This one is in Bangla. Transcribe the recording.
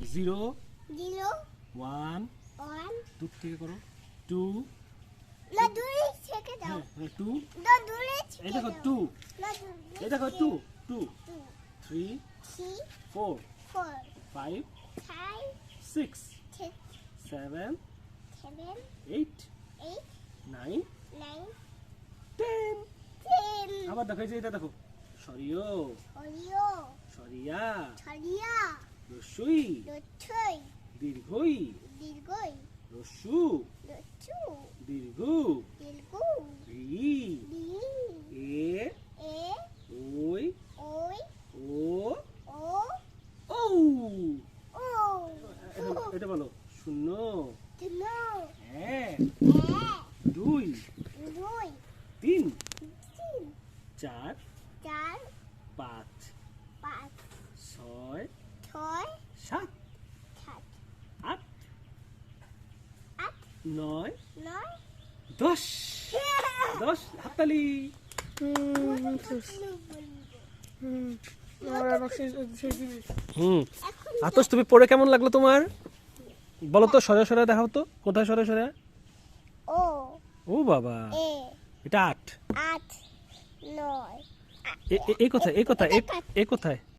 জিরো জিরো ওয়ান ওয়ান দূর থেকে করো। টু না দূরে থেকে দাও। হ্যাঁ হ্যাঁ টু না দূরে এই দেখো টু। না এই দেখো two two. Two. Three three four. Four. Five five six six seven seven eight eight nine nine ten. Ten. আবার দেখো এই যে এটা দেখো। সরিও। ছড়িয়া রসুই লুচ্ছই দীর্ঘই দীর্ঘই রসু লুচ্ছু দীর্ঘ দীর্ঘু রি দি এ এ ওই ওই ও ও ও ও এটা- বলো শূন্য তিন এক এক দুই দুই তিন তিন চার চার পাঁচ নয় দশ। দশ হাততালি। হুম এখন আতস তুমি পড়ে কেমন লাগল তোমার? বলো তো সরে সরে দেখাও তো। কোথায় সরে সরে? ও। ও বাবা। এটা আট। আট নয়। এ- এ- এই কোথায় এই কোথায় এ- এ কোথায়?